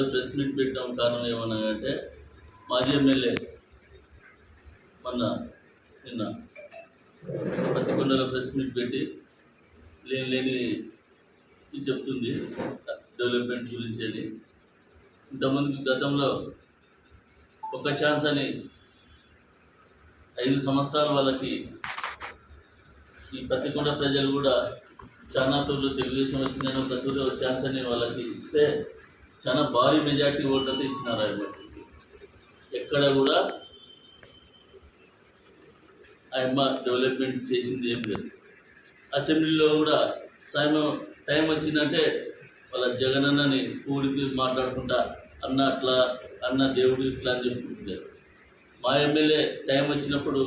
ఈరోజు press meet పెట్టడం కారణం ఏమన్నా అంటే మాజీ ఎమ్మెల్యే మొన్న నిన్న పత్తికొండలో ప్రెస్ మీట్ పెట్టి లేని లేని ఇది చెప్తుంది డెవలప్మెంట్ గురించి అని. ఇంతమందికి గతంలో ఒక ఛాన్స్ అని ఐదు సంవత్సరాల వాళ్ళకి ఈ పత్తికొండ ప్రజలు కూడా చాలా తూర్లు తెలుగుదేశం వచ్చిందని ఒక తూరు ఛాన్స్ అని వాళ్ళకి ఇస్తే చాలా భారీ మెజార్టీ ఓట్లతో ఇచ్చినారు ఆయన ఎక్కడ కూడా ఆయమ్మ డెవలప్మెంట్ చేసింది ఏం లేదు. అసెంబ్లీలో కూడా సమయం టైం వచ్చిందంటే వాళ్ళ జగనన్నని కూడికి మాట్లాడుకుంటా అన్న అట్లా అన్న దేవుడి ఇట్లా అని చెప్పుకుంటున్నారు మా ఎమ్మెల్యే టైం వచ్చినప్పుడు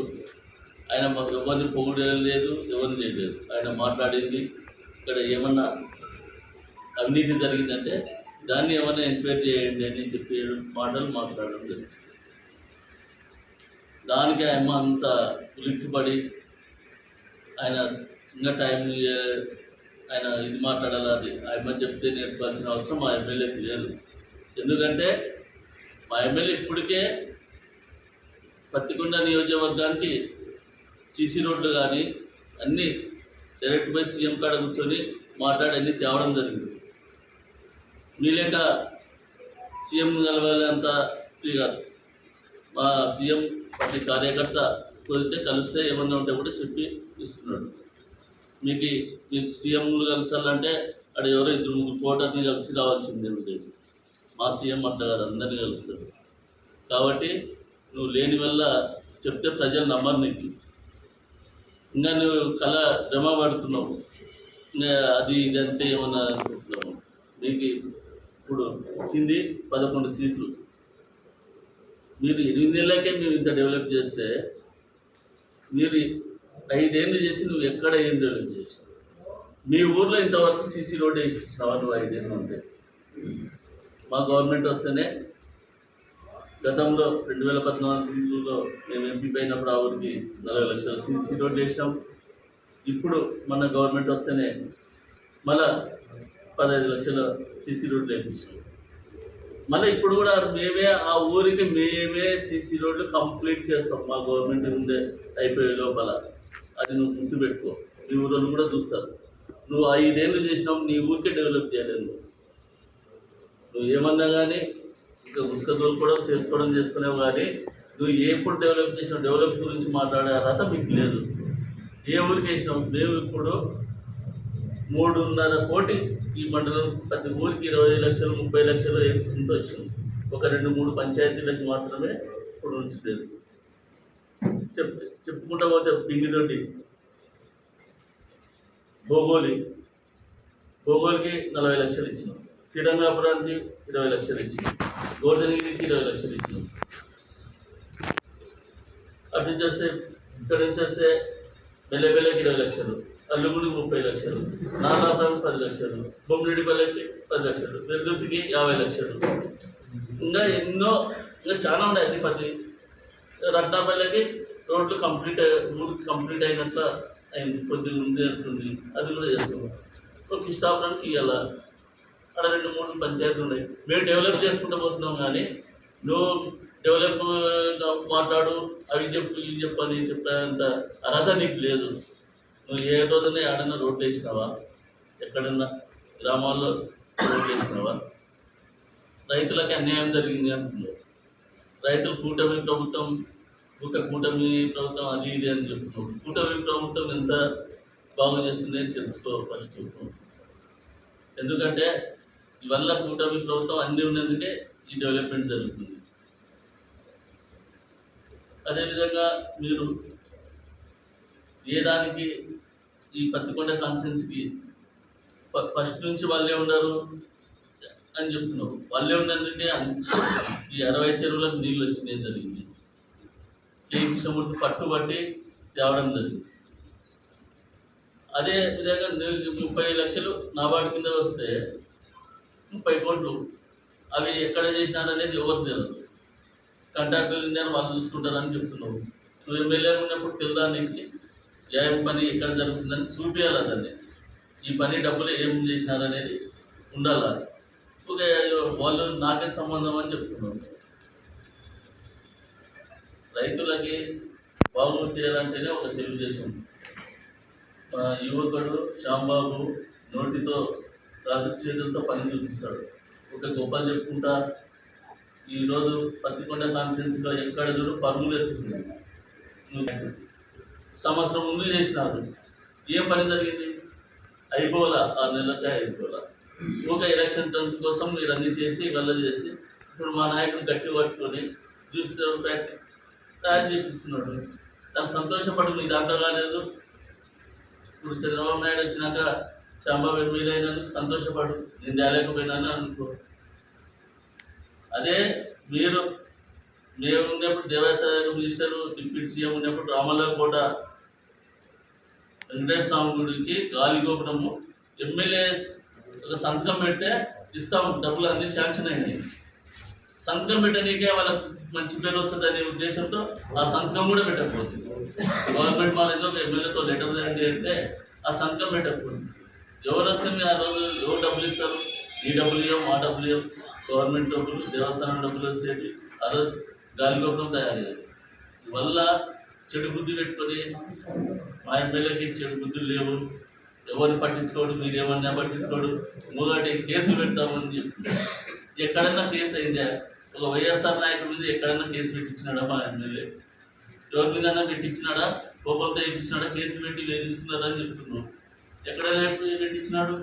ఆయన మాకు ఎవరిని పొగడలేదు ఎవరిని చేయలేదు. ఆయన మాట్లాడింది ఇక్కడ ఏమన్నా అవినీతి జరిగిందంటే దాన్ని ఏమైనా ఎంక్వైరీ చేయండి అని చెప్పి మాటలు మాట్లాడడం జరిగింది. దానికి ఆయన అంత ఉలిక్కిపడి ఆయన ఇంకా టైం ఆయన ఇది మాట్లాడాలి అది? చెప్తే నేర్చుకోవాల్సిన అవసరం మా ఎమ్మెల్యేకి లేదు. ఎందుకంటే మా ఎమ్మెల్యే ఇప్పటికే పత్తికొండ నియోజకవర్గానికి సీసీ రోడ్లు కానీ అన్నీ డైరెక్ట్ బై సీఎం కాడ కూర్చొని మాట్లాడి అన్నీ తేవడం జరిగింది. మీ లేక సీఎం కలవాలి అంత ఫ్రీ కాదు. మా సీఎం ప్రతి కార్యకర్త కుదిరితే కలిస్తే ఏమన్నా ఉంటే కూడా చెప్పి ఇస్తున్నాడు. మీకు మీకు సీఎంలు కలిసాలంటే అక్కడ ఎవరో ఇద్దరు ముగ్గురు కోటర్ని కలిసి రావాల్సిందే ఉండేది. మా సీఎం అట్లా కాదు అందరినీ కలుస్తారు కాబట్టి నువ్వు లేని వల్ల చెప్తే ప్రజలు నమ్మరు నీకు. ఇంకా నువ్వు కళ జమ పడుతున్నావు. ఇంకా అది ఇది అంటే ఏమన్నా అనుకుంటున్నావు? నీకు ఇప్పుడు వచ్చింది పదకొండు సీట్లు. మీరు ఎనిమిది నెలలకే మీరు ఇంత డెవలప్ చేస్తే మీరు ఐదేళ్ళు చేసి నువ్వు ఎక్కడ ఏం డెవలప్ చేసావు మీ ఊర్లో ఇంతవరకు సీసీ రోడ్ వేసినావా నువ్వు ఐదేళ్ళు ఉంటే? మా గవర్నమెంట్ వస్తేనే గతంలో రెండు వేల పద్నాలుగులో మేము ఎంపీ అయినప్పుడు ఆ ఊరికి నలభై లక్షల సీసీ రోడ్లు వేసాం ఇప్పుడు మన గవర్నమెంట్ వస్తేనే మళ్ళా పదహైదు లక్షల సీసీ రోడ్లు వేపించాం మళ్ళీ ఇప్పుడు కూడా మేమే ఆ ఊరికి మేమే సీసీ రోడ్లు కంప్లీట్ చేస్తాం. మా గవర్నమెంట్ ఉండే అయిపోయే లోపల. అది నువ్వు గుర్తుపెట్టుకో. నీ ఊళ్ళో కూడా చూస్తారు. నువ్వు ఐదేళ్ళు చేసినావు నీ ఊరికే డెవలప్ చేయలేదు నువ్వు. ఏమన్నా కానీ ఇంకా ఉసుక తోలుకోవడం చేసుకోవడం చేసుకునేవు కానీ నువ్వు ఎప్పుడు డెవలప్ చేసినావు డెవలప్ గురించి మాట్లాడే అర్హత మీకు లేదు. ఏ ఊరికి వేసినావు? మేము ఇప్పుడు మూడున్నర కోటి ఈ మండలం ప్రతి ఊరికి ఇరవై లక్షలు ముప్పై లక్షలు వేసుకుంటూ వచ్చింది. ఒక రెండు మూడు పంచాయతీలకు మాత్రమే ఇప్పుడు ఉంచలేదు. చెప్ చెప్పుకుంటా పోతే పింగిదొడ్డి భోగోలి. భోగోలికి నలభై లక్షలు ఇచ్చినాం. శ్రీరంగాపురానికి ఇరవై లక్షలు ఇచ్చినాం. గోర్ధనగిరికి ఇరవై లక్షలు ఇచ్చినాం. అటు నుంచి వస్తే ఇక్కడ నుంచి వస్తే బెల్లెబెల్లకి ఇరవై లక్షలు. అల్లుగుడికి ముప్పై లక్షలు నాలాపురానికి పది లక్షలు బొమ్మిడిపల్లికి పది లక్షలు వెల్దుతికి యాభై లక్షలు. ఇంకా ఎన్నో ఇంకా చాలా ఉన్నాయి అన్ని పది. రత్నాపల్లెకి రోడ్లు కంప్లీట్ మూడు కంప్లీట్ అయినట్ల అయింది కొద్దిగా ఉంది అంటుంది. అది కూడా చేస్తున్నాం. ఒక ఇష్టాపురానికి ఇవ్వాల అక్కడ రెండు మూడు పంచాయతీలు ఉన్నాయి. మేము డెవలప్ చేసుకుంటూ పోతున్నాం కానీ నువ్వు డెవలప్ మాట్లాడు అవి చెప్పు ఇవి చెప్పు అని చెప్పేంత అర్హత నీకు లేదు. నువ్వు ఏ రోజున ఏడన్నా రోడ్లు వేసినావా? ఎక్కడన్నా గ్రామాల్లో రోడ్లు వేసినావా? రైతులకు అన్యాయం జరిగింది అంటున్నారు రైతులు కూటమి ప్రభుత్వం ఒక కూటమి ప్రభుత్వం అది ఇది అని చెప్తున్నావు. కూటమి ప్రభుత్వం ఎంత బాగు చేస్తుంది అని తెలుసుకో ఫస్ట్. ఎందుకంటే ఇవల్ల కూటమి ప్రభుత్వం అన్నీ ఉన్నందుకే ఈ డెవలప్మెంట్ జరుగుతుంది. అదేవిధంగా మీరు ఏ దానికి ఈ పత్తికొండ కాన్స్టిట్యున్సీకి ఫస్ట్ నుంచి వాళ్ళే ఉన్నారు అని చెప్తున్నారు. వాళ్ళే ఉన్నందుకే ఈ అరవై చెరువులకు నీళ్ళు వచ్చినాయి జరిగింది. కే కృష్ణమూర్తి పట్టుబట్టి తేవడం జరిగింది. అదే విధంగా ముప్పై లక్షలు నాబార్డు కింద వస్తే ముప్పై కోట్లు అవి ఎక్కడ చేసినారనేది ఎవరు తెలియదు కాంట్రాక్టర్లు ఉన్నారు వాళ్ళు చూసుకుంటారని చెప్తున్నావు నువ్వు ఎమ్మెల్యే ఉన్నప్పుడు తెలుదా నీకు? ఏ పని ఎక్కడ జరుగుతుందని చూపించాలి దాన్ని ఈ పని డబ్బులు ఏం చేసినారు అనేది ఉండాలి? ఓకే వాళ్ళు నాకే సంబంధం అని చెప్తున్నారు. రైతులకి బాగు చేయాలంటేనే ఒక తెలుగుదేశం. మా యువకుడు శ్యాంబాబు నోటితో రాజు చేతులతో పని చూపిస్తాడు. ఒక గొప్ప చెప్పుకుంటా ఈరోజు పత్తికొండ కాన్స్టిట్యున్సీలో ఎక్కడ చూడు పరుగులు ఎత్తుకున్నాడు సంవత్సరం ముందు చేసినారు. ఏం పని జరిగింది? అయిపోవాలా? ఆరు నెలలకే అయిపోవాలా? ఒక ఎలక్షన్ టర్మ్ కోసం మీరు అన్ని చేసి వెళ్ళ చేసి ఇప్పుడు మా నాయకుడు గట్టి పట్టుకొని జ్యూస్ తయారు చేపిస్తున్నాడు. నాకు సంతోషపడు మీ దాకా కాలేదు ఇప్పుడు చంద్రబాబు నాయుడు వచ్చినాక శాంబాబు ఎమ్మెల్యే అయినందుకు సంతోషపడు. నేను తేలేకపోయినాను అనుకో. అదే మీరు మేము ఉన్నప్పుడు దేవాసాయ మినిస్టర్ డిప్యూటీ సీఎం ఉన్నప్పుడు రామల్ల కోట వెంకటేశ్వర స్వామి గుడికి గాలి గోపురము. ఎమ్మెల్యే ఒక సంతకం పెడితే ఇస్తాం డబ్బులు అన్ని శాంక్షన్ అయినాయి సంతకం పెట్టడానికే వాళ్ళకి మంచి పేరు వస్తుంది అనే ఉద్దేశంతో ఆ సంతకం కూడా పెట్టకపోతుంది. గవర్నమెంట్ వాళ్ళు ఏదో ఒక ఎమ్మెల్యేతో లెటర్ తేండి అంటే ఆ సంతకం పెట్టకపోతుంది. ఎవరు వస్తే ఆ రోజు ఎవరు డబ్బులు ఇస్తారు? ఈ డబ్బులు ఇవ్వం మా డబ్బులు ఇవ్వం. గవర్నమెంట్ డబ్బులు దేవస్థానం డబ్బులు వచ్చేవి ఆ రోజు గాలి గోపురం తయారయ్యేది వల్ల చెడు బుద్ధి పెట్టుకొని మా ఎమ్మెల్యేకి చెడు బుద్ధులు లేవు. ఎవరిని పట్టించుకోడు మీరు ఏమన్నా పట్టించుకోడు మూలాటి కేసులు పెడతామని చెప్పి. ఎక్కడన్నా కేసు అయిందా? ఒక వైఎస్ఆర్ నాయకుడి మీద ఎక్కడన్నా కేసు పెట్టించినాడా మా ఎమ్మెల్యే? ఎవరి మీద పెట్టించినాడా? కోపంతో పెట్టించినాడా కేసు పెట్టి వేధిస్తున్నారా అని చెప్తున్నాం. ఎక్కడైనా పెట్టించినాడు?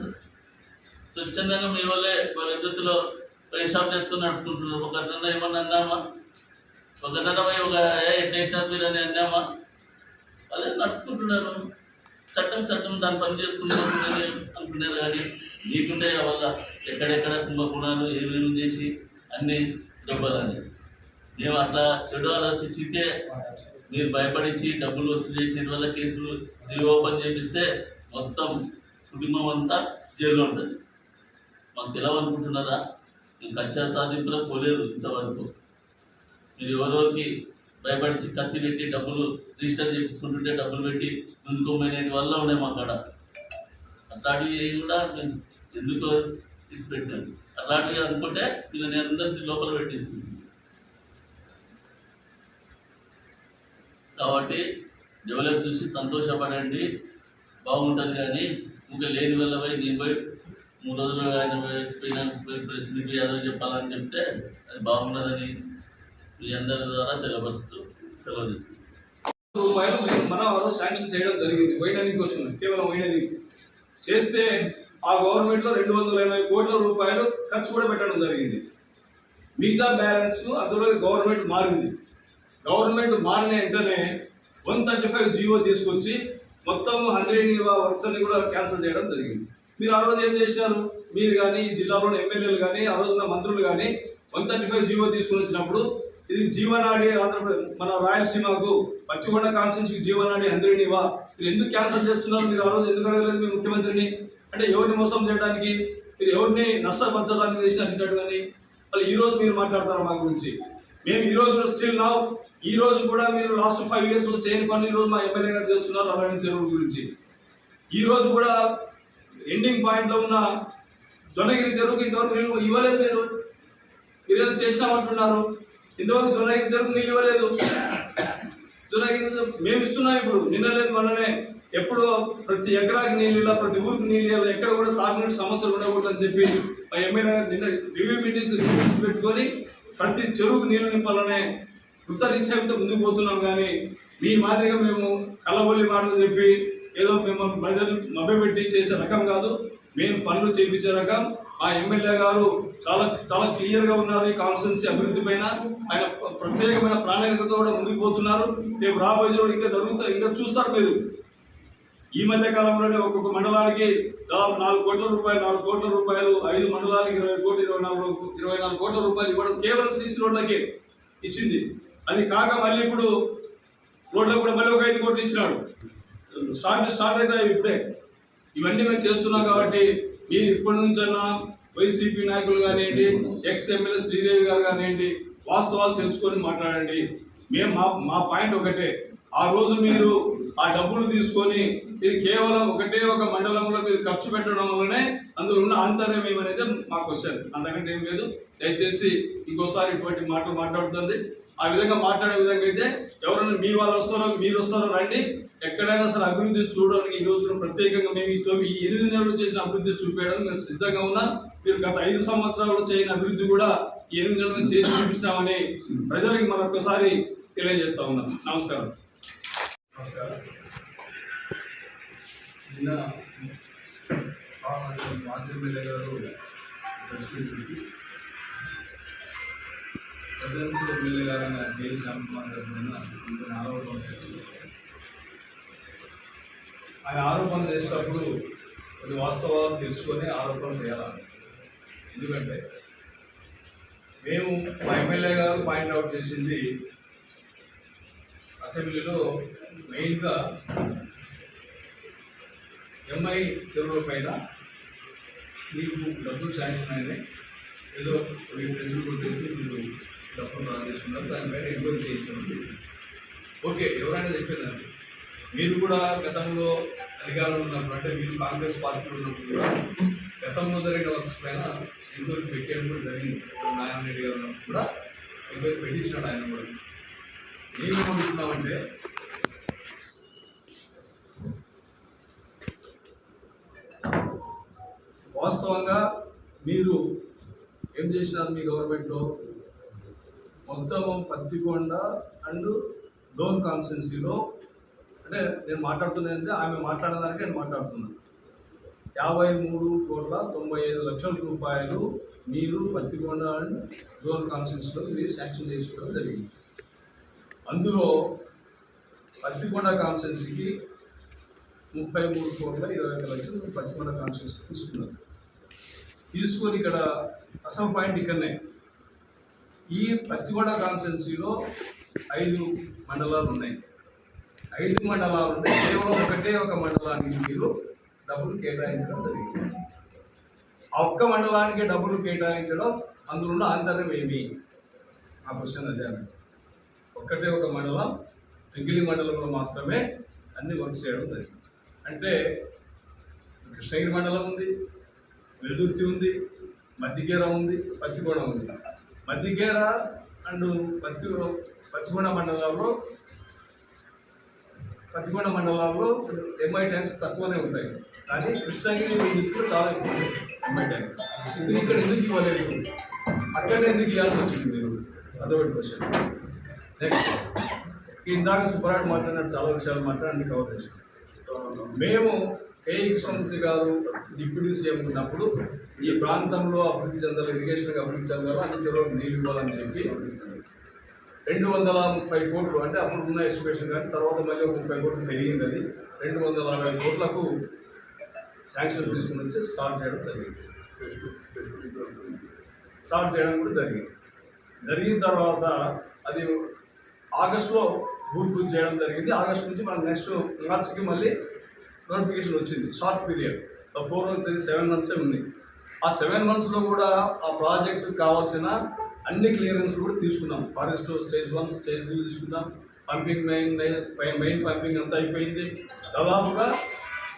స్వచ్ఛందంగా మీ వల్లే మా విద్యుత్తులో షాప్ చేసుకుని నడుపుకుంటున్నారు. ఒక ఏమన్నా అన్నామా? ఒక ఒక ఏ నేషనల్ మీరు అని అన్నామా? అదే నడుపుకుంటున్నారు. చట్టం చట్టం దాని పని చేసుకుంటున్నారు అనుకున్నారు కానీ మీకుండే వల్ల ఎక్కడెక్కడ కుంభకోణాలు ఏమేమి చేసి అన్ని దెబ్బలని మేము అట్లా చెడు ఆలోచించితే మీరు భయపడించి డబ్బులు వసూలు చేసిన వల్ల కేసులు రీఓపెన్ చేపిస్తే మొత్తం కుటుంబం అంతా జైల్లో ఉంటుంది. మాకు తెలవనుకుంటున్నారా? మేము కక్షా సాధింపులో పోలేదు ఇంతవరకు. మీరు ఎవరోకి భయపడిచి కత్తి పెట్టి డబ్బులు రిజిస్టర్ చేయించుకుంటుంటే డబ్బులు పెట్టి ముందుకోమైన వల్ల ఉన్నాయి మా కాడ అట్లాంటివి కూడా మేము ఎందుకు తీసిపెట్టాను అట్లాంటివి అనుకుంటే నేను అందరినీ లోపల పెట్టేసింది కాబట్టి డెవలప్ చూసి సంతోషపడండి బాగుంటుంది కానీ ఇంకా లేని వల్ల పోయి నేను పోయి మూడు రోజులు ఆయన పోయినా ప్రెస్ మీట్ ఏదో చెప్పాలని చెప్తే అది బాగున్నదని మీ అందరి ద్వారా తెలియపరుస్తూ సెలవు తీసుకుంటాం రూపాయలు మన వారు శాంక్షన్ చేయడం జరిగింది. వైనానిక్ కోసం కేవలం వైనానిక్. చేస్తే ఆ గవర్నమెంట్లో రెండు వందల ఎనభై కోట్ల రూపాయలు ఖర్చు కూడా పెట్టడం జరిగింది. మిగతా బ్యాలెన్స్ అందులో గవర్నమెంట్ మారింది. గవర్నమెంట్ మారిన వెంటనే వన్ థర్టీ ఫైవ్ జీవో తీసుకొచ్చి మొత్తం హండ్రెడ్ వర్క్స్ అన్ని కూడా క్యాన్సిల్ చేయడం జరిగింది. మీరు ఆ రోజు ఏం చేసినారు? మీరు కానీ ఈ జిల్లాలోని ఎమ్మెల్యేలు కానీ ఆ రోజున మంత్రులు కానీ వన్ థర్టీ ఫైవ్ జీవో తీసుకుని వచ్చినప్పుడు ఇది జీవనాడి ఆంధ్రప్రదేశ్ మన రాయలసీమకు పచ్చికొండ కాన్స్టిట్యూన్సీకి జీవనాడి హండ్రెడ్నివా మీరు ఎందుకు క్యాన్సల్ చేస్తున్నారు? మీరు ఆ రోజు ఎందుకు అడగలేదు మీ ముఖ్యమంత్రిని? అంటే ఎవరిని మోసం చేయడానికి మీరు ఎవరిని నష్టపరచడానికి చేసినట్టు కానీ వాళ్ళు ఈ రోజు మీరు మాట్లాడతారు మా గురించి? మేము ఈ రోజు స్టిల్ నా ఈ రోజు కూడా మీరు లాస్ట్ ఫైవ్ ఇయర్స్లో చేయని పనులు ఈ రోజు మా ఎమ్మెల్యే గారు చేస్తున్నారు అరవింద్ చెరువు గురించి. ఈ రోజు కూడా ఎండింగ్ పాయింట్లో ఉన్న జొన్నగిరి చెరువుకి ఇంతవరకు నీళ్ళు ఇవ్వలేదు మీరు. మీరు ఏదో చేసినామంటున్నారు. ఇంతవరకు జొన్నగిరి నీళ్ళు ఇవ్వలేదు. జొన్నగిరి మేము ఇస్తున్నాం ఇప్పుడు. నిన్న లేదు మొన్ననే. ఎప్పుడు ప్రతి ఎకరాకి నీళ్ళు ఇలా ప్రతి ఊరికి నీళ్ళు ఇవ్వాలి ఎక్కడ కూడా తాగునీటి సమస్యలు ఉండకూడదని చెప్పి మా ఎమ్మెల్యే నిన్న రివ్యూ మీటింగ్స్ పెట్టుకొని ప్రతి చెరువుకు నీళ్ళు నింపాలనే ఉత్తరించేంత ముందుకు పోతున్నాం కానీ మీ మాదిరిగా మేము కళ్ళబొల్లి మాటలు చెప్పి ఏదో మేము ప్రజలు మభ్యపెట్టి చేసే రకం కాదు. మేము పనులు చేయించే రకం ఆ ఎమ్మెల్యే గారు చాలా చాలా క్లియర్గా ఉన్నారు ఈ కాన్స్టిట్యున్సీ అభివృద్ధి పైన. ఆయన ప్రత్యేకమైన ప్రణాళికతో కూడా ముందుకుపోతున్నారు మేము రేపు రాబోయే ఇంకా జరుగుతారు ఇంకా చూస్తారు మీరు. ఈ మధ్య కాలంలోనే ఒక్కొక్క మండలానికి దాదాపు నాలుగు కోట్ల రూపాయలు నాలుగు కోట్ల రూపాయలు ఐదు మండలానికి ఇరవై కోట్లు ఇరవై నాలుగు ఇరవై నాలుగు కోట్ల రూపాయలు ఇవ్వడం కేవలం సీసీ రోడ్లకి ఇచ్చింది. అది కాక మళ్ళీ ఇప్పుడు రోడ్లకు కూడా మళ్ళీ ఒక ఐదు కోట్లు ఇచ్చినాడు. స్టార్ట్ స్టార్ట్ అయితే ఇప్పుడే. ఇవన్నీ మేము చేస్తున్నాం కాబట్టి మీరు ఇప్పటి నుంచన్నా వైసీపీ నాయకులు కానివ్వండి ఎక్స్ ఎమ్మెల్యే శ్రీదేవి గారు కానివ్వండి వాస్తవాలు తెలుసుకొని మాట్లాడండి. మేము మా మా పాయింట్ ఒకటే. ఆ రోజు మీరు ఆ డబ్బులు తీసుకొని ఇది కేవలం ఒకటే ఒక మండలంలో మీరు ఖర్చు పెట్టడం వల్లనే అందులో ఉన్న ఆంతర్యం ఏమనేది మాకు క్వశ్చన్ అంతకంటే ఏం లేదు. దయచేసి ఇంకోసారి ఇటువంటి మాటలు మాట్లాడుతుంది. ఆ విధంగా మాట్లాడే విధంగా అయితే ఎవరైనా మీ వాళ్ళు వస్తారో మీరు వస్తారో రండి. ఎక్కడైనా సరే అభివృద్ధి చూడడానికి ఈ రోజున ప్రత్యేకంగా మేము ఈ తొమ్మిది ఈ ఎనిమిది నెలలు చేసిన అభివృద్ధి చూపించడం మేము సిద్ధంగా ఉన్నాం. మీరు గత ఐదు సంవత్సరాలు చేయని అభివృద్ధి కూడా ఈ ఎనిమిది నెలలు చేసి చూపిస్తామని ప్రజలకు మరొకసారి తెలియజేస్తా ఉన్నాం. నమస్కారం. నమస్కారం. నిన్న మాజీ ఎమ్మెల్యే గారు ప్రెస్ మీట్ పెట్టి ప్రజెంట్ ఎమ్మెల్యే గారు అయిన కేసీ శ్యామకుమార్ గారి మీద కొన్ని ఆరోపణలు చేస్తున్నారు ఆయన ఆరోపణలు చేసేటప్పుడు కొన్ని వాస్తవాలు తెలుసుకొని ఆరోపణలు చేయాలి. ఎందుకంటే మేము మా ఎమ్మెల్యే గారు పాయింట్అవుట్ చేసింది అసెంబ్లీలో మెయిన్గా ఎంఐ చెరువుల పైన మీకు డబ్బులు శాంక్షన్ అయినాయి. ఏదో మీరు పెన్షన్ కొట్టేసి మీరు డబ్బులు డ్రా చేసుకున్నారు. దానిపైన ఎంక్వైరీ చేయించండి. ఓకే ఎవరైనా చెప్పారండి మీరు కూడా గతంలో అధికారంలో ఉన్నప్పుడు అంటే మీరు కాంగ్రెస్ పార్టీలో ఉన్నప్పుడు కూడా గతంలో జరిగిన వర్క్స్ పైన ఎంక్వైరీ పెట్టేయడం కూడా జరిగింది. నారాయణ రెడ్డి గారు ఉన్నప్పుడు కూడా ఎంక్వైరీ పెట్టించినాడు ఆయన కూడా. ఏమనుకుంటున్నామంటే వాస్తవంగా మీరు ఏం చేసినారు మీ గవర్నమెంట్లో? మొత్తం పత్తికొండ అండ్ లోన్ కాన్స్టెన్సీలో అంటే నేను మాట్లాడుతున్నది ఆమె మాట్లాడడానికి నేను మాట్లాడుతున్నాను. యాభై మూడు కోట్ల తొంభై ఐదు లక్షల రూపాయలు మీరు పత్తికొండ అండ్ లోన్ కాన్స్టెన్సీలో మీరు శాంక్షన్ చేసుకోవడం జరిగింది. అందులో పత్తికొండ కాన్స్టెన్సీకి ముప్పై మూడు కోట్ల ఇరవై ఒక లక్షలు పత్తికొండ కాన్స్టెన్సీ తీసుకున్నారు. తీసుకొని ఇక్కడ అసం పాయింట్ ఇక్కడనే. ఈ పత్తికొండ కాన్స్టెన్సీలో ఐదు మండలాలు ఉన్నాయి. ఐదు మండలాలు ఉంటే కేవలం ఒకటే ఒక మండలానికి మీరు డబ్బులు కేటాయించడం జరిగింది. ఆ ఒక్క మండలానికి డబ్బులు కేటాయించడం అందులో ఉన్న ఏమి? ఆ క్వశ్చన్ అదే ఒకటే ఒక మండలం తిగిలి మండలంలో మాత్రమే అన్ని వర్క్ చేయడం జరిగింది. అంటే కృష్ణగిరి మండలం ఉంది వెల్దుర్తి ఉంది మధ్యగేర ఉంది పత్తికొండ ఉంది. మధ్యగేర అండ్ పత్తి పత్తికొండ మండలాల్లో పత్తికొండ మండలాల్లో ఎంఐ ట్యాంక్స్ తక్కువనే ఉంటాయి. కానీ కృష్ణగిరి వెల్దుర్తిలో చాలా ఎక్కువ ఎంఐ ట్యాంక్స్ ఇక్కడ ఎందుకు ఇవ్వలేదు? అక్కడనే ఎందుకు ఇవ్వాల్సి వచ్చింది మీరు? అదొకటి క్వశ్చన్ నెక్స్ట్ ఇందాక సుబ్బరాట్ మాట్లాడినట్టు చాలా విషయాలు మాట్లాడి కవర్ చేశాం మేము కే కృష్ణమూర్తి గారు డిప్యూటీ సీఎం ఉన్నప్పుడు ఈ ప్రాంతంలో అభివృద్ధి చెందాలి ఇరిగేషన్ అభివృద్ధి చెందాలి అన్ని చెరువులకు నీళ్ళు ఇవ్వాలని చెప్పి రెండు వందల ముప్పై కోట్లు అంటే అప్పుడు ఉన్న ఎస్టిమేషన్ కానీ తర్వాత మళ్ళీ ఒక ముప్పై కోట్లు పెరిగింది అది. రెండు వందల అరవై కోట్లకు శాంక్షన్ తీసుకుని వచ్చి స్టార్ట్ చేయడం జరిగింది. స్టార్ట్ చేయడం కూడా జరిగింది. జరిగిన తర్వాత అది ఆగస్టులో భూమి పూజ చేయడం జరిగింది. ఆగస్ట్ నుంచి మనకు నెక్స్ట్ మార్చికి మళ్ళీ నోటిఫికేషన్ వచ్చింది. Short period four months seven మంత్సే ఉంది. ఆ సెవెన్ మంత్స్లో కూడా ఆ ప్రాజెక్ట్ కావాల్సిన అన్ని క్లియరెన్స్ కూడా తీసుకున్నాం. Forest stage one stage two తీసుకున్నాం. పంపింగ్ మెయిన్ మెయిన్ పంపింగ్ అంతా అయిపోయింది. దాదాపుగా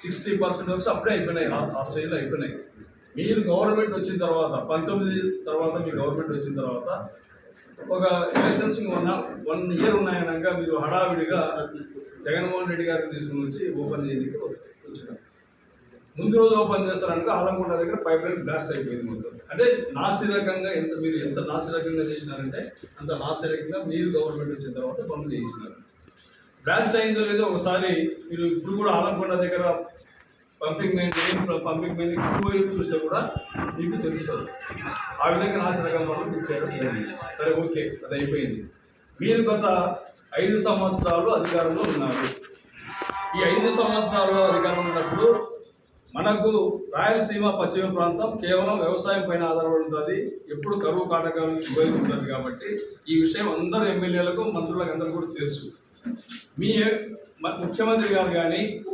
సిక్స్టీ పర్సెంట్ వరకు అప్పుడే అయిపోయినాయి. ఆ- ఆ స్టేజ్లో అయిపోయినాయి. మీరు గవర్నమెంట్ వచ్చిన తర్వాత పంతొమ్మిది తర్వాత మీ గవర్నమెంట్ వచ్చిన తర్వాత ఒక ఎలక్షన్స్ వన్ వన్ ఇయర్ ఉన్నాయనగా మీరు హడావిడిగా జగన్మోహన్ రెడ్డి గారిని తీసుకుని వచ్చి ఓపెన్ చేయడానికి వచ్చినారు. ముందు రోజు ఓపెన్ చేస్తారనగా ఆలంకొండ దగ్గర పైప్ లైన్ బ్లాస్ట్ అయిపోయింది మొత్తం. అంటే నాసిరకంగా ఎంత మీరు ఎంత నాసిరకంగా చేసినారంటే అంత నాసిరకంగా మీరు గవర్నమెంట్ వచ్చిన తర్వాత పనులు చేయించినారు బ్లాస్ట్ అయిందో లేదో ఒకసారి మీరు ఇప్పుడు కూడా ఆలంకొండ దగ్గర పంపింగ్ మెయిన్ పంపింగ్ మెయిన్ ఎక్కువ చూస్తే కూడా మీకు తెలుస్తుంది. ఆ విధంగా నాసిరకం వల్ల ఇచ్చారు. సరే ఓకే అది అయిపోయింది. మీరు గత ఐదు సంవత్సరాలు అధికారంలో ఉన్నారు. ఈ ఐదు సంవత్సరాలు అధికారంలో ఉన్నప్పుడు మనకు రాయలసీమ పశ్చిమ ప్రాంతం కేవలం వ్యవసాయం పైన ఆధారపడి ఉంటుంది. ఎప్పుడు కరువు కాటకాలు ఇబ్బంది ఉంటుంది కాబట్టి ఈ విషయం అందరు ఎమ్మెల్యేలకు మంత్రులకు అందరూ కూడా తెలుసు. మీ మ- ముఖ్యమంత్రి గారు కానీ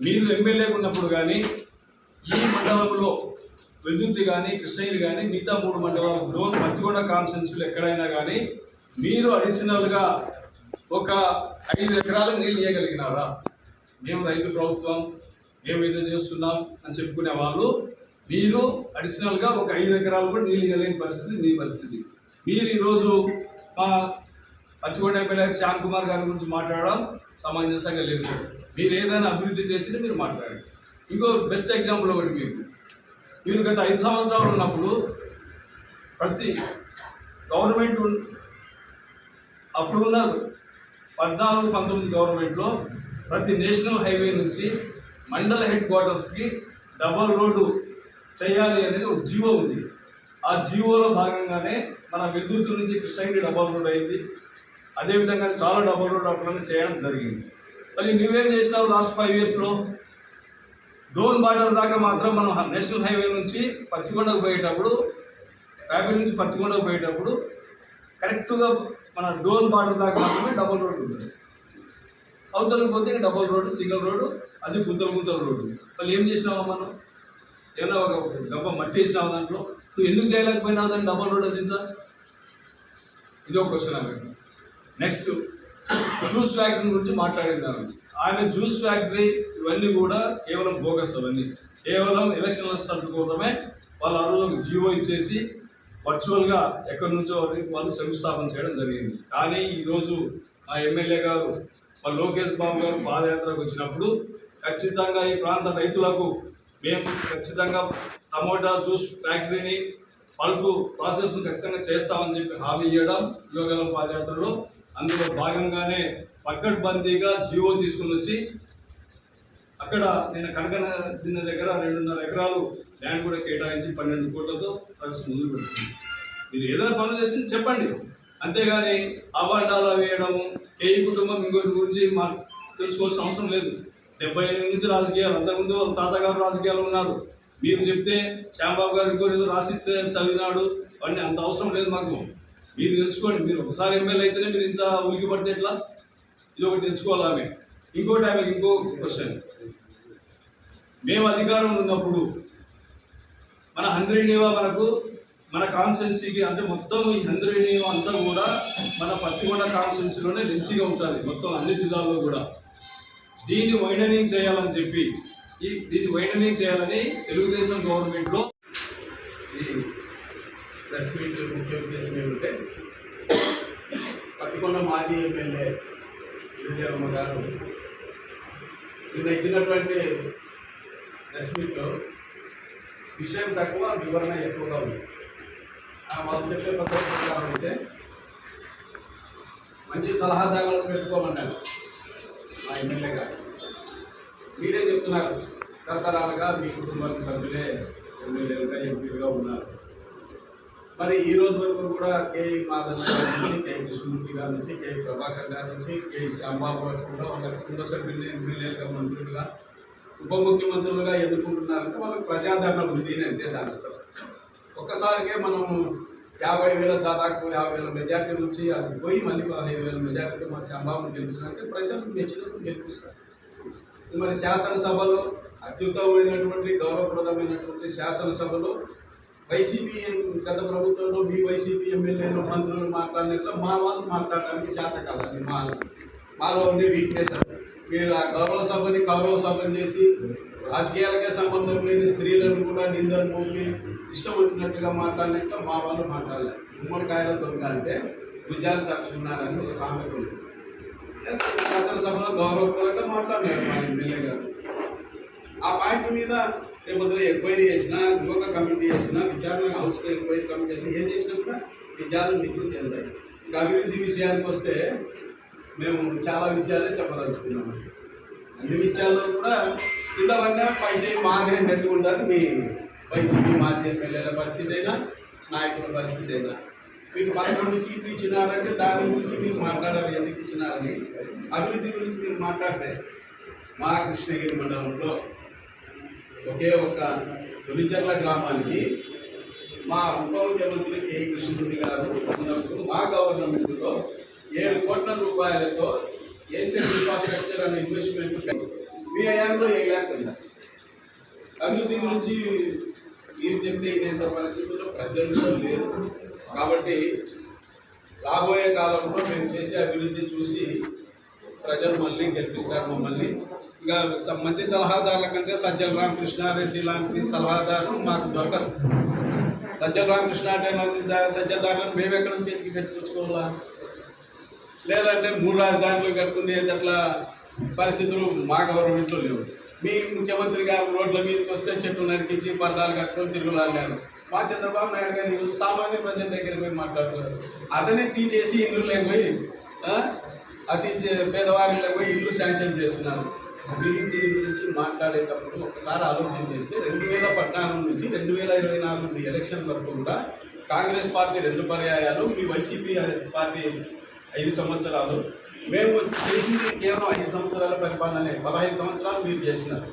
మీరు ఎమ్మెల్యేగా ఉన్నప్పుడు కానీ ఈ మండలంలో వెల్దుర్తి కానీ కృష్ణగిరి కానీ మిగతా మూడు మండలాలు డోన్ కాన్సెన్స్లు ఎక్కడైనా కానీ మీరు అడిషనల్గా ఒక ఐదు ఎకరాలకు నీళ్ళు ఇవ్వగలిగినారా మేము రైతు ప్రభుత్వం మేము ఏదో చేస్తున్నాం అని చెప్పుకునే వాళ్ళు మీరు అడిషనల్గా ఒక ఐదు ఎకరాలు కూడా నీళ్ళు ఇవ్వలేని పరిస్థితి మీ పరిస్థితి. మీరు ఈరోజు మా పచ్చిగొండ ఎమ్మెల్యే శ్యామ్ కుమార్ గారి గురించి మాట్లాడడం సమంజసంగా లేదు మీరు ఏదైనా అభివృద్ధి చేసింది మీరు మాట్లాడండి. ఇంకో బెస్ట్ ఎగ్జాంపుల్ ఒకటి మీకు. మీరు గత ఐదు సంవత్సరాలు ఉన్నప్పుడు ప్రతి గవర్నమెంట్ అప్పుడు ఉన్న పద్నాలుగు పంతొమ్మిది గవర్నమెంట్లో ప్రతి నేషనల్ హైవే నుంచి మండల హెడ్ క్వార్టర్స్కి డబల్ రోడ్డు చేయాలి అనేది ఒక జీవో ఉంది. ఆ జీవోలో భాగంగానే మన విద్యుత్ నుంచి కృష్ణగిరి డబల్ రోడ్ అయింది. అదేవిధంగా చాలా డబల్ రోడ్ అప్పుడనే చేయడం జరిగింది. మరి నువ్వేం చేసినావు లాస్ట్ ఫైవ్ ఇయర్స్లో? డోన్ బార్డర్ దాకా మాత్రం మనం నేషనల్ హైవే నుంచి పత్తికొండకు పోయేటప్పుడు ర్యాపిడ్ నుంచి పత్తికొండకు పోయేటప్పుడు కరెక్ట్గా మన డోన్ బార్డర్ దాకా మాత్రమే డబుల్ రోడ్ ఉంటుంది. అవతలకు పోతే డబుల్ రోడ్డు సింగిల్ రోడ్డు అది గుంతలు గుంతలు రోడ్డు వాళ్ళు ఏం చేసినావా మనం? ఏమన్నా ఒక డబ్బ మట్టి వేసినావు దాంట్లో? నువ్వు ఎందుకు చేయలేకపోయినావు దాన్ని డబుల్ రోడ్ అది ఇంత ఇది ఒక క్వశ్చన్ అక్కడ నెక్స్ట్ జ్యూస్ ఫ్యాక్టరీ గురించి మాట్లాడింది ఆమె జ్యూస్ ఫ్యాక్టరీ ఇవన్నీ కూడా కేవలం బోగస్ అవన్నీ. కేవలం ఎలక్షన్ స్టంట్ కోసమే వాళ్ళు ఆ రోజు జీవో ఇచ్చేసి వర్చువల్గా ఎక్కడి నుంచో వాళ్ళు శంకుస్థాపన చేయడం జరిగింది. కానీ ఈరోజు మా ఎమ్మెల్యే గారు మా లోకేష్ బాబు గారు పాదయాత్రకు వచ్చినప్పుడు ఖచ్చితంగా ఈ ప్రాంత రైతులకు మేము ఖచ్చితంగా టమోటా జ్యూస్ ఫ్యాక్టరీని పలుపు ప్రాసెస్ ఖచ్చితంగా చేస్తామని చెప్పి హామీ ఇవ్వడం యోగల పాదయాత్రలో. అందులో భాగంగానే పక్కడ్బందీగా జీవో తీసుకుని వచ్చి అక్కడ నేను కనకన దిన్న దగ్గర రెండున్నర ఎకరాలు ల్యాండ్ కూడా కేటాయించి పన్నెండు కోట్లతో పరిస్థితి ముందుకు పెడుతుంది. మీరు ఏదైనా పనులు చేసి చెప్పండి. అంతేగాని అవాండాలు వేయడము ఏ కుటుంబం ఇంకోటి గురించి మా తెలుసుకోవాల్సిన అవసరం లేదు. డెబ్బై ఎనిమిది నుంచి రాజకీయాలు అంతకుముందు వాళ్ళ తాతగారు రాజకీయాలు ఉన్నారు. మీరు చెప్తే శ్యాంబాబు గారు ఇంకో ఏదో రాసిస్తే చదివినాడు అవన్నీ అంత అవసరం లేదు మాకు. మీరు తెలుసుకోండి మీరు ఒకసారి ఎమ్మెల్యే అయితేనే మీరు ఇంత ఉలికి పడితే ఎట్లా ఇది ఒకటి తెలుసుకోవాలి ఆమె. ఇంకోటి ఆమె ఇంకో క్వశ్చన్ మేము అధికారం ఉన్నప్పుడు మన హంద్రీనీవా మనకు మన కాన్స్టెన్సీకి అంటే మొత్తం ఈ హంద్రీనీవా అంతా కూడా మన పత్తికొండ కాన్స్టెన్సీలోనే లెంతిగా ఉంటుంది మొత్తం అన్ని జిల్లాల్లో కూడా. దీన్ని వైడనింగ్ చేయాలని చెప్పి ఈ దీన్ని వైడనింగ్ చేయాలని తెలుగుదేశం గవర్నమెంట్లో ప్రెస్ మీట్ ముఖ్య ఉద్దేశం ఏమిటంటే పట్టుకున్న మాజీ ఎమ్మెల్యే శ్రీదేవమ్మ గారు నిన్న ఇచ్చినటువంటి ప్రెస్ మీట్లో విషయం తక్కువ వివరణ ఎక్కువగా ఉంది. ఆ వాళ్ళు చెప్పే పద్ధతి ప్రకారం అయితే మంచి సలహాదారులను పెట్టుకోమన్నారు మా ఎమ్మెల్యే గారు. మీరే చెప్తున్నారు. తరతరాలుగా మీ కుటుంబానికి సభ్యులే ఎమ్మెల్యేలుగా ఎంపీలుగా ఉన్నారు. మరి ఈ రోజు వరకు కూడా కే. మాధవ్ గారి నుంచి కే. కృష్ణమూర్తి గారి నుంచి కే. ప్రభాకర్ గారి నుంచి కే. శ్యాంబాబు గారు కూడా వాళ్ళ కుటుంబ సభ్యులు ఎమ్మెల్యేలుగా మంత్రులుగా ఉప ముఖ్యమంత్రులుగా ఎన్నుకుంటున్నారంటే వాళ్ళకి ప్రజాదరణ ఉంది అంతే దాని అర్థం. ఒక్కసారికే మనం యాభై వేల దాదాపు యాభై వేల మెజార్టీ నుంచి అది పోయి మళ్ళీ పదహైదు వేల మెజార్టీతో మన శ్యాంబాబును గెలిపించాలంటే ప్రజలు మెచ్చినప్పుడు గెలిపిస్తారు. మరి శాసనసభలో అత్యుత్తమైనటువంటి గౌరవప్రదమైనటువంటి శాసనసభలో వైసీపీ గత ప్రభుత్వంలో మీ వైసీపీ ఎమ్మెల్యేలు మంత్రులు మాట్లాడినట్లు మా వాళ్ళు మాట్లాడడానికి చేత కాదండి మా మాలో ఉండే వీక్నెస్ అది మీరు ఆ గౌరవ సభని కౌరవ సభని చేసి రాజకీయాలకే సంబంధం లేని స్త్రీలను కూడా నిందలు మోపి ఇష్టం వచ్చినట్టుగా మాట్లాడినట్లు మా వాళ్ళు మాట్లాడలేదు గుమ్మడికాయల దొంగ అంటే విజయాలు సాక్షున్నారని ఒక సామెత ఉంది శాసనసభలో గౌరవప్రదంగా మాట్లాడినారు మా ఎమ్మెల్యే గారు ఆ పాయింట్ మీద రేపు ఎంక్వైరీ చేసినా యువక కమిటీ చేసినా విచారణ హౌస్ ఎంక్వైరీ కమిటీ చేసినా ఏం చేసినా కూడా నిజాలు నిధులు చెందాయి ఇంకా అభివృద్ధి విషయానికి వస్తే మేము చాలా విషయాలే చెప్పదలుచుకున్నాం. అన్ని విషయాల్లో కూడా కింద పడినా పై చేయి మానేటట్టు ఉండాలి మీ వైసీపీ మాజీ ఎమ్మెల్యేల పరిస్థితి అయినా నాయకుల పరిస్థితి అయినా. మీకు పదకొండు సీట్లు ఇచ్చినారంటే దాని గురించి మీరు మాట్లాడాలి ఎందుకు ఇచ్చినారని. అభివృద్ధి గురించి మీరు మాట్లాడితే మా కృష్ణగిరి మండలంలో ఒకే ఒక తొలిచర్ల గ్రామానికి మా ఉప ముఖ్యమంత్రి కె. కృష్ణమూర్తి గారు ఉన్నప్పుడు మా గవర్నమెంట్లో ఏడు కోట్ల రూపాయలతో ఏసెట్ ఇన్ఫ్రాస్ట్రక్చర్ అనే ఇన్వెస్ట్మెంట్ మీ హయాంలో ఏ లేకుండా అభివృద్ధి గురించి మీరు చెప్తే ఇదేంత పరిస్థితుల్లో ప్రజల్లో లేదు కాబట్టి రాబోయే కాలంలో మేము చేసే అభివృద్ధి చూసి ప్రజలు మళ్ళీ గెలిపిస్తారు మమ్మల్ని. ఇంకా మంచి సలహాదారుల కంటే సజ్జల రామకృష్ణారెడ్డి లాంటి సలహాదారులు మాకు దొరకరు. సజ్జల రామకృష్ణ అంటే లాంటి సజ్జదారులను మేము ఎక్కడి నుంచి ఎత్తికి పెట్టుకొచ్చుకోవాలా? లేదంటే మూడు రాజధానులు కట్టుకునే అట్లా పరిస్థితులు మా గవర్నమెంట్లో లేవు. మీ ముఖ్యమంత్రి గారు రోడ్ల మీదకి వస్తే చెట్లు నరికించి పరదాలు కట్టుకొని తిరుగులాడారు. మా చంద్రబాబు నాయుడు గారు ఈరోజు సామాన్య ప్రజల దగ్గరికి పోయి మాట్లాడుతున్నారు. అతనే పీ చేసి ఇల్లు పోయి అతి చే- పేదవారిలో పోయి ఇల్లు శాంక్షన్ చేస్తున్నారు. అభివృద్ధి గురించి మాట్లాడేటప్పుడు ఒకసారి ఆలోచన చేస్తే రెండు వేల పద్నాలుగు నుంచి రెండు వేల ఇరవై నాలుగు ఎలక్షన్ వరకు కూడా కాంగ్రెస్ పార్టీ రెండు పర్యాయాలు మీ వైసీపీ పార్టీ ఐదు సంవత్సరాలు. మేము చేసింది కేవలం ఐదు సంవత్సరాల పరిపాలనే పదహైదు సంవత్సరాలు మీరు చేసినారు.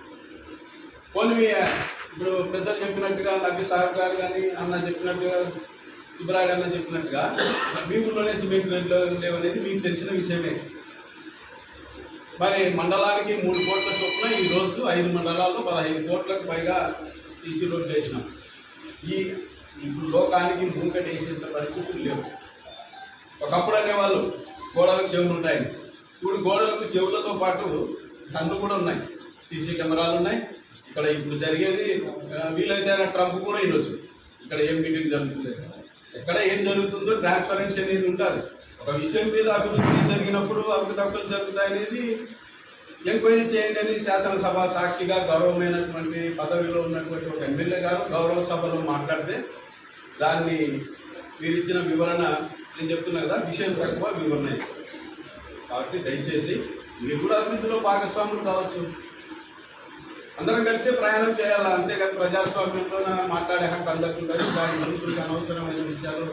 పోనీ మీ ఇప్పుడు పెద్దలు చెప్పినట్టుగా నబీ సాహెబ్ గారు కానీ అన్న చెప్పినట్టుగా సుబ్బరాయుడు అన్న చెప్పినట్టుగా మీ ఊళ్ళోనే సిమెంట్ లేవనేది మీకు తెలిసిన విషయమే. మరి మండలానికి మూడు కోట్ల చొప్పున ఈ ఐదు మండలాల్లో పదహైదు కోట్లకు పైగా సీసీ రోడ్ చేసినాం. ఈ ఇప్పుడు లోకానికి మూకటి వేసేంత పరిస్థితులు లేవు. ఒకప్పుడు అనేవాళ్ళు గోడలకు చెవులు ఉంటాయి ఇప్పుడు గోడలకు చెవులతో పాటు కళ్ళు కూడా ఉన్నాయి. సీసీ కెమెరాలు ఉన్నాయి. ఇక్కడ ఇప్పుడు జరిగేది వీలైతే ట్రంప్ కూడా వినొచ్చు ఇక్కడ ఏం మీటింగ్ జరుగుతుంది? ఎక్కడ ఏం జరుగుతుందో ట్రాన్స్పరెన్సీ అనేది ఉంటుంది ఒక విషయం మీద అభివృద్ధి జరిగినప్పుడు అవకతవకలు జరుగుతాయి అనేది ఎంక్వైరీ చేయండి అని శాసనసభ సాక్షిగా గౌరవమైనటువంటి పదవిలో ఉన్నటువంటి ఒక ఎమ్మెల్యే గారు గౌరవ సభలో మాట్లాడితే దాన్ని మీరు ఇచ్చిన వివరణ నేను చెప్తున్నా కదా విషయం తక్కువ వివరణ కాబట్టి దయచేసి మీరు కూడా అభివృద్ధిలో భాగస్వాములు కావచ్చు. అందరం కలిసి ప్రయాణం చేయాలా? అంతేకాదు ప్రజాస్వామ్యంలో మాట్లాడే హక్కు అందరికీ ఉంటుంది దాని మనుషులకు అనవసరమైన విషయాలు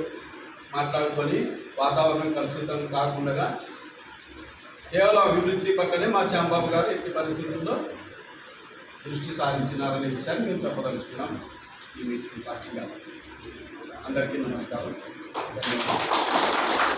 మాట్లాడుకొని వాతావరణం కలుషితం కాకుండా కేవలం అభివృద్ధి పక్కనే మా శ్యాంబాబు గారు ఎట్టి పరిస్థితుల్లో దృష్టి సారించినారనే విషయాన్ని మేము చెప్పదలుచుకున్నాం. ఈ మీటింగ్ సాక్షిగా. అందరికీ నమస్కారం. ధన్యవాదాలు.